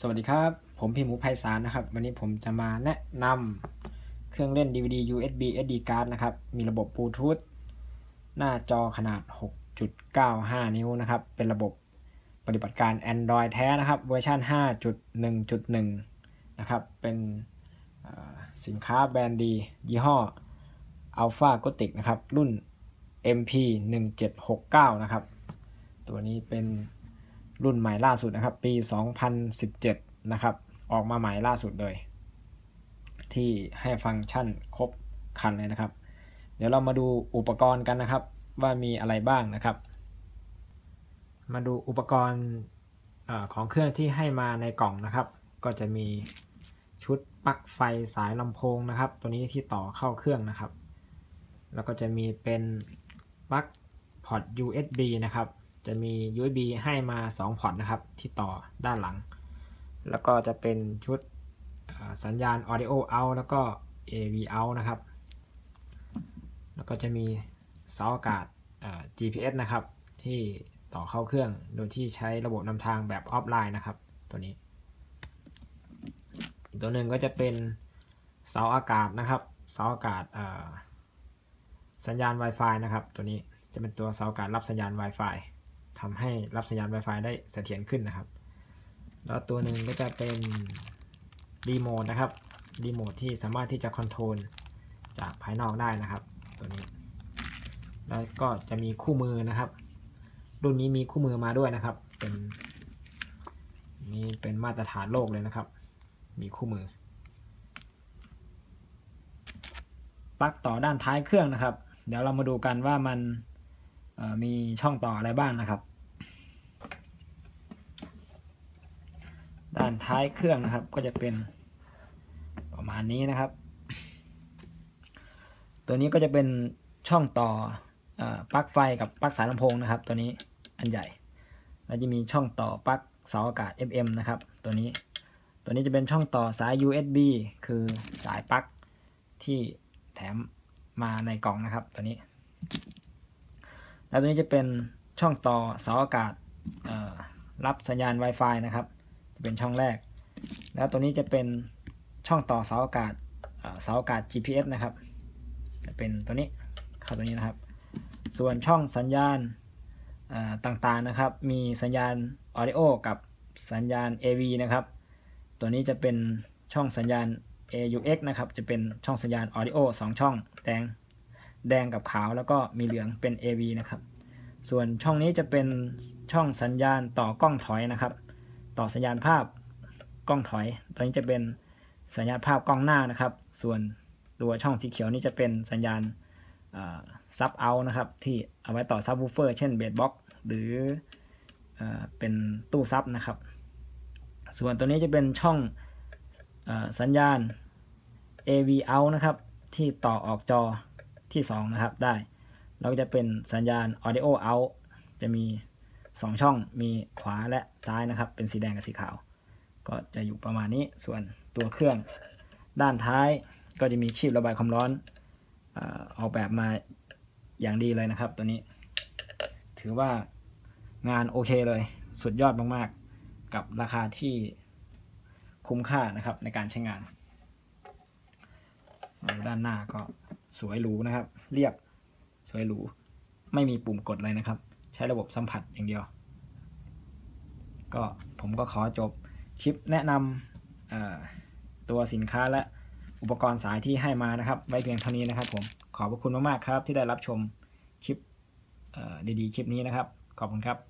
สวัสดีครับ ผมพิมพ์หมูไพศาลนะครับ วันนี้ผมจะมาแนะนำเครื่องเล่น DVD USB SD card นะครับ มีระบบบลูทูธหน้าจอขนาด 6.95 นิ้วนะครับ เป็นระบบปฏิบัติการ Android แท้นะครับ เวอร์ชัน5.1.1 นะครับ เป็นสินค้าแบรนด์ดี ยี่ห้อ Alpha g o t i c นะครับ รุ่น MP 1769 นะครับ ตัวนี้เป็น รุ่นใหม่ล่าสุดนะครับ ปี 2017 นะครับ ออกมาใหม่ล่าสุดเลย ที่ให้ฟังก์ชันครบครันเลยนะครับ เดี๋ยวเรามาดูอุปกรณ์กันนะครับ ว่ามีอะไรบ้างนะครับ มาดูอุปกรณ์อของเครื่องที่ให้มาในกล่องนะครับ ก็จะมีชุดปลั๊กไฟสายลำโพงนะครับ ตัวนี้ที่ต่อเข้าเครื่องนะครับ แล้วก็จะมีเป็นปลั๊กพอร์ต USB นะครับ จะมี USB ให้มา 2 พอร์ตนะครับ ที่ต่อด้านหลัง แล้วก็จะเป็นชุดสัญญาณ Audio out แล้วก็ AV out นะครับ แล้วก็จะมีเสาอากาศ GPS นะครับ ที่ต่อเข้าเครื่องโดยที่ใช้ระบบนำทางแบบออฟไลน์นะครับ ตัวนี้ อีกตัวหนึ่งก็จะเป็นเสาอากาศนะครับ เสาอากาศสัญญาณ Wi-Fi นะครับ ตัวนี้จะเป็นตัวเสาอากาศรับสัญญาณ Wi-Fi ทำให้รับสัญญาณ Wi-Fi ได้เสถียรขึ้นนะครับ แล้วตัวหนึ่งก็จะเป็นรีโมทนะครับรีโมทที่สามารถที่จะคอนโทรลจากภายนอกได้นะครับ ตัวนี้ แล้วก็จะมีคู่มือนะครับ รุ่นนี้มีคู่มือมาด้วยนะครับ เป็นนี่เป็นมาตรฐานโลกเลยนะครับ มีคู่มือปลั๊กต่อด้านท้ายเครื่องนะครับ เดี๋ยวเรามาดูกันว่ามันมีช่องต่ออะไรบ้างนะครับ ด้านท้ายเครื่องนะครับ ก็จะเป็นประมาณนี้นะครับ ตัวนี้ก็จะเป็นช่องต่ออปลั๊กไฟกับปลั๊กสายลำโพงนะครับ ตัวนี้อันใหญ่ แล้วจะมีช่องต่อปลั๊กเสาอากาศ FM นะครับ ตัวนี้ ตัวนี้จะเป็นช่องต่อสาย USB คือสายปลั๊กที่แถมมาในกล่องนะครับ ตัวนี้ แล้วตัวนี้จะเป็นช่องต่อเสาอากาศรับสัญญาณ Wi-Fi นะครับ เป็นช่องแรก แล้วตัวนี้จะเป็นช่องต่อเสาอากาศเสาอากาศ GPS นะครับ จะเป็นตัวนี้เข้าตัวนี้นะครับ ส่วนช่องสัญญาณต่างๆนะครับ มีสัญญาณ Audio กับสัญญาณ AV นะครับ ตัวนี้จะเป็นช่องสัญญาณ AUX นะครับ จะเป็นช่องสัญญาณ Audio 2ช่องแดงแดงกับขาวแล้วก็มีเหลืองเป็น AV นะครับ ส่วนช่องนี้จะเป็นช่องสัญญาณต่อกล้องถอยนะครับ ต่อสัญญาณภาพกล้องถอย ตัวนี้จะเป็นสัญญาณภาพกล้องหน้านะครับ ส่วนตัวช่องสีเขียวนี่จะเป็นสัญญาณซับเอานะครับ ที่เอาไว้ต่อซับวูเฟอร์เช่นเบสบ็อกหรือเอเป็นตู้ซับนะครับ ส่วนตัวนี้จะเป็นช่องออสัญญาณ AV out นะครับ ที่ต่อออกจอที่ 2 นะครับได้ แล้วก็จะเป็นสัญญาณ audio out จะมี 2 ช่องมีขวาและซ้ายนะครับ เป็นสีแดงกับสีขาว ก็จะอยู่ประมาณนี้ส่วนตัวเครื่องด้านท้ายก็จะมีคลิประบายความร้อนออกแบบมาอย่างดีเลยนะครับ ตัวนี้ ถือว่างานโอเคเลย สุดยอดมากๆ กับราคาที่คุ้มค่านะครับในการใช้งานด้านหน้าก็สวยหรูนะครับ เรียบสวยหรู ไม่มีปุ่มกดเลยนะครับ ช้ระบบสัมผัสอย่างเดียว ก็ผมก็ขอจบคลิปแนะนำตัวสินค้าและอุปกรณ์สายที่ให้มานะครับ ไว้เพียงเท่านี้นะครับผม ขอบพระคุณมากๆครับที่ได้รับชมคลิปดีๆ คลิปนี้นะครับ ขอบคุณครับ